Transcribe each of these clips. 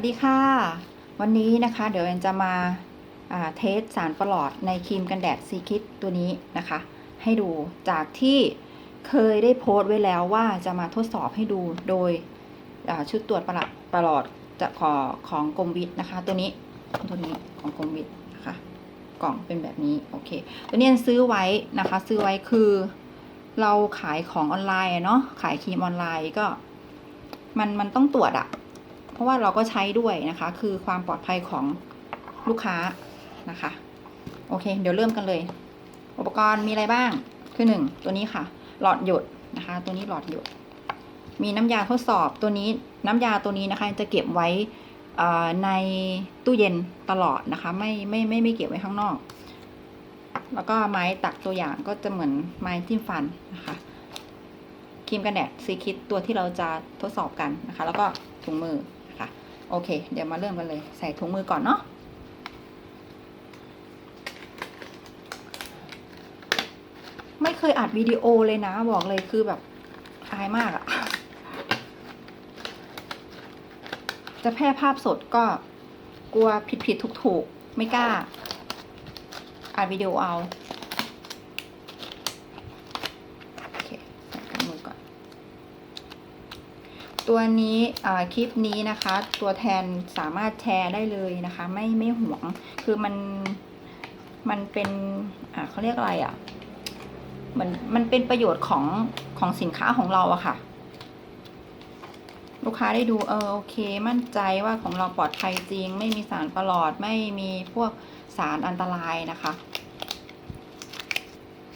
วัสดีค่ะ วันนี้นะคะ เดี๋ยวแอนจะมาเทสสารประหลอดในครีมกันแดดซีคิดตัวนี้นะคะ ให้ดูจากที่เคยได้โพสต์ไว้แล้วว่าจะมาทดสอบให้ดูโดยชุดตรวจประหลอดประหลอดจะขอของกรมวิทย์นะคะ ตัวนี้ตัวนี้ของกรมวิทย์นะคะ กล่องเป็นแบบนี้โอเค ตัวนี้แอนซื้อไว้นะคะ ซื้อไว้คือเราขายของออนไลน์เนาะขายครีมออนไลน์ก็มันมันต้องตรวจอะ เพราะว่าเราก็ใช้ด้วยนะคะ คือความปลอดภัยของลูกค้านะคะ โอเค เดี๋ยวเริ่มกันเลย อุปกรณ์มีอะไรบ้าง คือหนึ่งตัวนี้ค่ะ หลอดหยดนะคะ ตัวนี้หลอดหยด มีน้ำยาทดสอบตัวนี้น้ำยาตัวนี้นะคะ จะเก็บไว้ในตู้เย็นตลอดนะคะ ไม่ไม่ไม่ไม่เก็บไว้ข้างนอก แล้วก็ไม้ตักตัวอย่างก็จะเหมือนไม้จิ้มฟันนะคะครีมกันแดดซีคิดตัวที่เราจะทดสอบกันนะคะ แล้วก็ถุงมือ โอเค เดี๋ยวมาเริ่มกันเลย ใส่ถุงมือก่อนเนาะไม่เคยอัดวิดีโอเลยนะ บอกเลยคือแบบอายมากอะจะแพร่ภาพสดก็กลัวผิดผิดถูกถูกไม่กล้าอัดวิดีโอเอา โอเคใส่กับมือก่อน ตัวนี้คลิปนี้นะคะ ตัวแทนสามารถแชร์ได้เลยนะคะ ไม่ไม่ห่วงคือมันมันเป็นอ่าเขาเรียกอะไรอะ่ะเหมือนมันเป็นประโยชน์ของของสินค้าของเราอะค่ะ ลูกค้าได้ดูเออโอเค มั่นใจว่าของเราปลอดภัยจริง ไม่มีสารประหลอดไม่มีพวกสารอันตรายนะคะ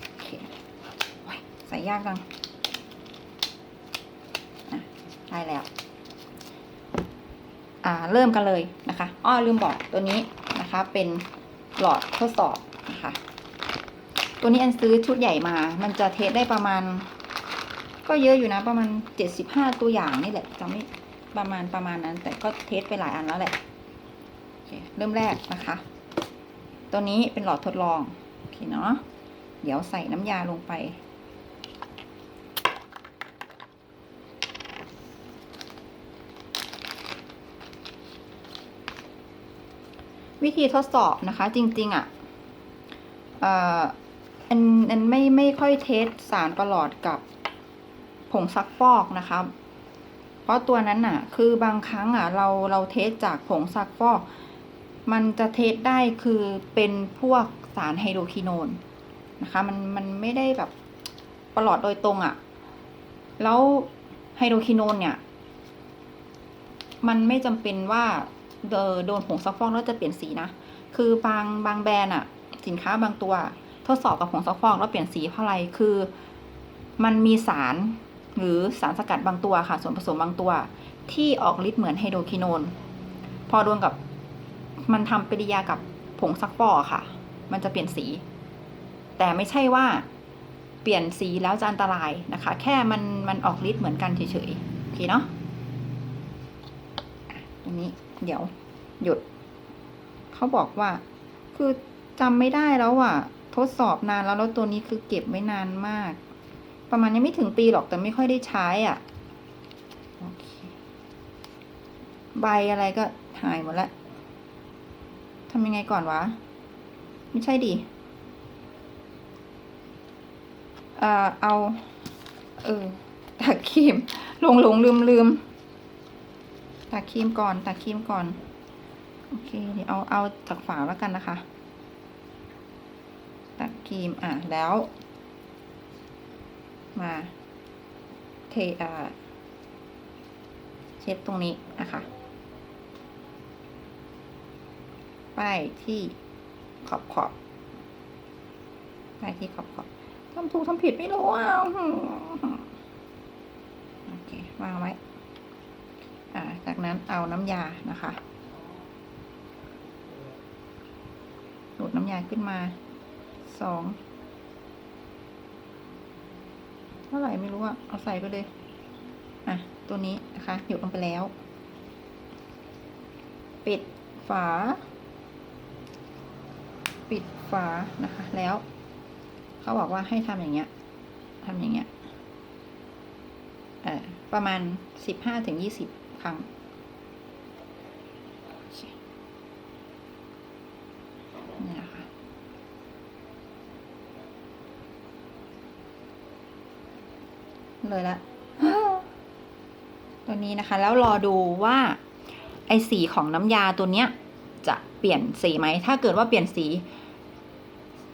โอเคใส่ยากจัง ได้แล้ว อ่าเริ่มกันเลยนะคะอ้อลืมบอกตัวนี้นะคะ เป็นหลอดทดสอบนะคะ ตัวนี้แอนซื้อชุดใหญ่มา มันจะเทสได้ประมาณ ก็เยอะอยู่นะประมาณเจ็ดสิบห้าตัวอย่างนี่แหละจำไม่ประมาณประมาณนั้น แต่ก็เทสไปหลายอันแล้วแหละเริ่มแรกนะคะ ตัวนี้เป็นหลอดทดลองโอเคเนาะเดี๋ยวใส่น้ำยาลงไป วิธีทดสอบนะคะ จริง ๆอะเอ่ออันอันไม่ไม่ค่อยเทสสารประหลอดกับผงซักฟอกนะคะเพราะตัวนั้นอะ คือบางครั้งอะ เราเราเทสจากผงซักฟอก มันจะเทสได้คือเป็นพวกสารไฮโดรคิโนนนะคะ มันมันไม่ได้แบบประหลอดโดยตรงอะ แล้วไฮโดรคิโนนเนี่ย มันไม่จำเป็นว่า โดนผงซักฟอกแล้วจะเปลี่ยนสีนะ คือบางบางแบรนด์อะสินค้าบางตัว ทดสอบกับผงซักฟอกแล้วเปลี่ยนสีเพราะอะไร คือ มันมีสารหรือสารสกัดบางตัวค่ะ ส่วนผสมบางตัว ที่ออกฤทธิ์เหมือนไฮโดรคิโนน พอโดนกับมันทำปฏิกิริยากับผงซักฟอกค่ะ มันจะเปลี่ยนสี แต่ไม่ใช่ว่าเปลี่ยนสีแล้วจะอันตรายนะคะ แค่มันมันออกฤทธิ์เหมือนกันเฉยๆ โอเคเนาะตรงนี้ เดี๋ยว หยุด เขาบอกว่า คือจำไม่ได้แล้วอะทดสอบนานแล้วแล้วตัวนี้คือเก็บไว้นานมาก ประมาณยังไม่ถึงปีหรอกแต่ไม่ค่อยได้ใช้อะโอเคใบอะไรก็หายหมดแล้วทำยังไงก่อนวะ ไม่ใช่ดิเอ่อเอา เออตักครีมหลงหลงลืมลืม ตักครีมก่อน ตักครีมก่อน โอเคเดี๋ยวเอาเอาจากฝาแล้วกันนะคะ ตักครีมอะแล้ว มาเทอ่าเช็ดตรงนี้นะคะ ป้ายที่ขอบขอบป้ายที่ขอบขอบทำถูกทำผิดไม่รู้อะโอเควางไว้ จากนั้นเอาน้ำยานะคะดูดน้ำยาขึ้นมาสองเท่าไหร่ไม่รู้อะเอาใส่ไปเลย อะ ตัวนี้นะคะหยดลงไปแล้ว ปิดฝา ปิดฝานะคะ แล้ว เขาบอกว่าให้ทำอย่างเงี้ยทำอย่างเงี้ยประมาณสิบห้าถึงยี่สิบ พังเนี่ยค่ะ เลยละตัวนี้นะคะ แล้วรอดูว่า ไอสีของน้ำยาตัวเนี้ย จะเปลี่ยนสีไหม ถ้าเกิดว่าเปลี่ยนสี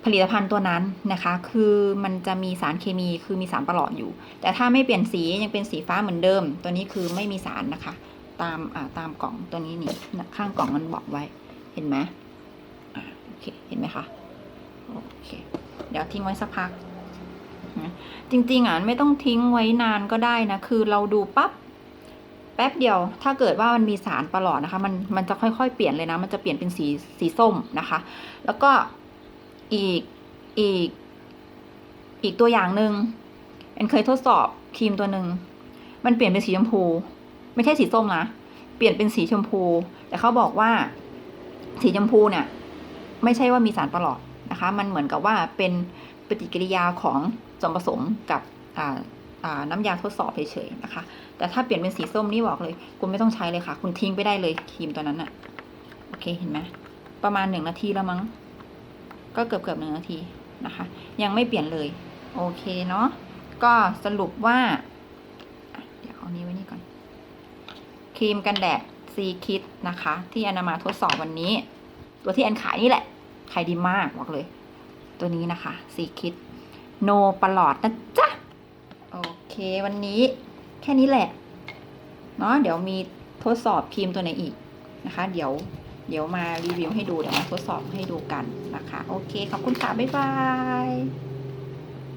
ผลิตภัณฑ์ตัวนั้นนะคะ คือมันจะมีสารเคมีคือมีสารประหลอดอยู่ แต่ถ้าไม่เปลี่ยนสียังเป็นสีฟ้าเหมือนเดิม ตัวนี้คือไม่มีสารนะคะ ตามอ่าตามกล่องตัวนี้นี่ข้างกล่องมันบอกไว้ เห็นไหมโอเค เห็นไหมคะ โอเค เดี๋ยวทิ้งไว้สักพัก จริงๆอะไม่ต้องทิ้งไว้นานก็ได้นะ คือเราดูปั๊บแป๊บเดียว ถ้าเกิดว่ามันมีสารประหลอดนะคะ มันมันจะค่อยๆเปลี่ยนเลยนะ มันจะเปลี่ยนเป็นสีสีส้มนะคะ แล้วก็ อีกอีก อีกตัวอย่างหนึ่งแอนเคยทดสอบครีมตัวหนึ่งมันเปลี่ยนเป็นสีชมพู ไม่ใช่สีส้มนะเปลี่ยนเป็นสีชมพู แต่เขาบอกว่า สีชมพูเนี่ย ไม่ใช่ว่ามีสารประหลอดนะคะ มันเหมือนกับว่าเป็นปฏิกิริยาของส่วนผสมกับอ่าอ่าน้ำยาทดสอบเฉยๆนะคะ แต่ถ้าเปลี่ยนเป็นสีส้มนี่บอกเลย คุณไม่ต้องใช้เลยค่ะ คุณทิ้งไปได้เลยครีมตัวนั้นอะโอเคเห็นไหมประมาณหนึ่งนาทีแล้วมั้ง ก็เกือบเกือบหนึ่งนาทีนะคะ ยังไม่เปลี่ยนเลย โอเคเนาะก็สรุปว่า เดี๋ยวเอานี้ไว้นี่ก่อน ครีมกันแดดซีคิดนะคะ ที่อนนามาทดสอบวันนี้ ตัวที่แอนขายนี่แหละ ขายดีมากบอกเลย ตัวนี้นะคะซีคิดโนปลอดนะจ๊ะ โอเควันนี้แค่นี้แหละ เนาะเดี๋ยวมีทดสอบครีมตัวไหนอีกนะคะ เดี๋ยว เดี๋ยวมารีวิวให้ดูเดี๋ยวมาทดสอบให้ดูกันนะคะ โอเค ขอบคุณค่ะ บ๊ายบาย